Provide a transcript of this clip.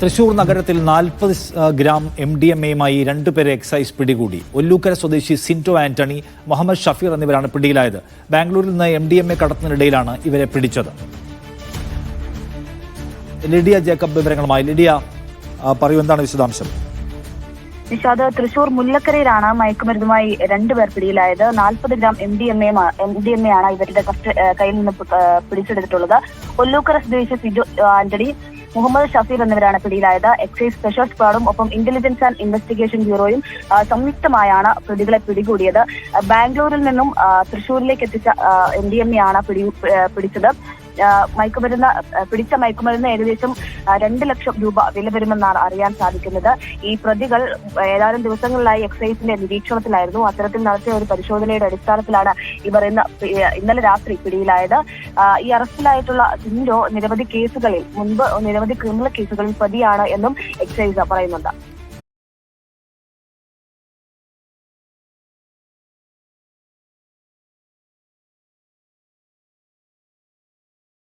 തൃശൂർ നഗരത്തിൽ നാൽപ്പത് gram M D M എയുമായി രണ്ടുപേരെ എക്സൈസ് പിടികൂടി. ഒല്ലൂക്കര സ്വദേശി സിന്റോ ആന്റണി മുഹമ്മദ് ഷഫീർ എന്നിവരാണ് പിടിയിലായത്. ബാംഗ്ലൂരിൽ നിന്ന് എം ഡി എം എ കടത്തുന്നതിനിടയിലാണ് ഇവരെ പിടിച്ചത്. ലിഡിയ ജേക്കബ് വിവരങ്ങളുമായി. ലിഡിയ പറയൂ എന്താണ് വിശദാംശം? നിഷാദ് തൃശൂർ മുല്ലക്കരയിലാണ് മയക്കുമരുന്നുമായി രണ്ടുപേർ പിടിയിലായത്. നാൽപ്പത് gram M D M A M D M A ആണ് ഇവരുടെ കയ്യിൽ നിന്ന് പിടിച്ചെടുത്തിട്ടുള്ളത്. ഒല്ലൂക്കര സ്വദേശി സിജു ആന്റണി മുഹമ്മദ് ഷഫീർ എന്നിവരാണ് പിടിയിലായത്. എക്സൈസ് സ്പെഷ്യൽ സ്ക്വാഡും ഒപ്പം ഇന്റലിജൻസ് ആൻഡ് ഇൻവെസ്റ്റിഗേഷൻ ബ്യൂറോയും സംയുക്തമായാണ് പ്രതികളെ പിടികൂടിയത്. ബാംഗ്ലൂരിൽ നിന്നും തൃശൂരിലേക്ക് എത്തിച്ച എം ഡി എം എ ആണ് പിടി പിടിച്ചത്. മയക്കുമരുന്ന് പിടിച്ച മയക്കുമരുന്ന് ഏകദേശം രണ്ട് ലക്ഷം രൂപ വില വരുമെന്നാണ് അറിയാൻ സാധിക്കുന്നത്. ഈ പ്രതികൾ ഏതാനും ദിവസങ്ങളിലായി എക്സൈസിന്റെ നിരീക്ഷണത്തിലായിരുന്നു. അത്തരത്തിൽ നടത്തിയ ഒരു പരിശോധനയുടെ അടിസ്ഥാനത്തിലാണ് ഇവർ ഇന്ന് ഇന്നലെ രാത്രി പിടിയിലായത്. ഈ അറസ്റ്റിലായിട്ടുള്ള സിൻഡോ നിരവധി കേസുകളിൽ മുൻപ് നിരവധി ക്രിമിനൽ കേസുകളിൽ പ്രതിയാണ് എന്നും എക്സൈസ് പറയുന്നുണ്ട്.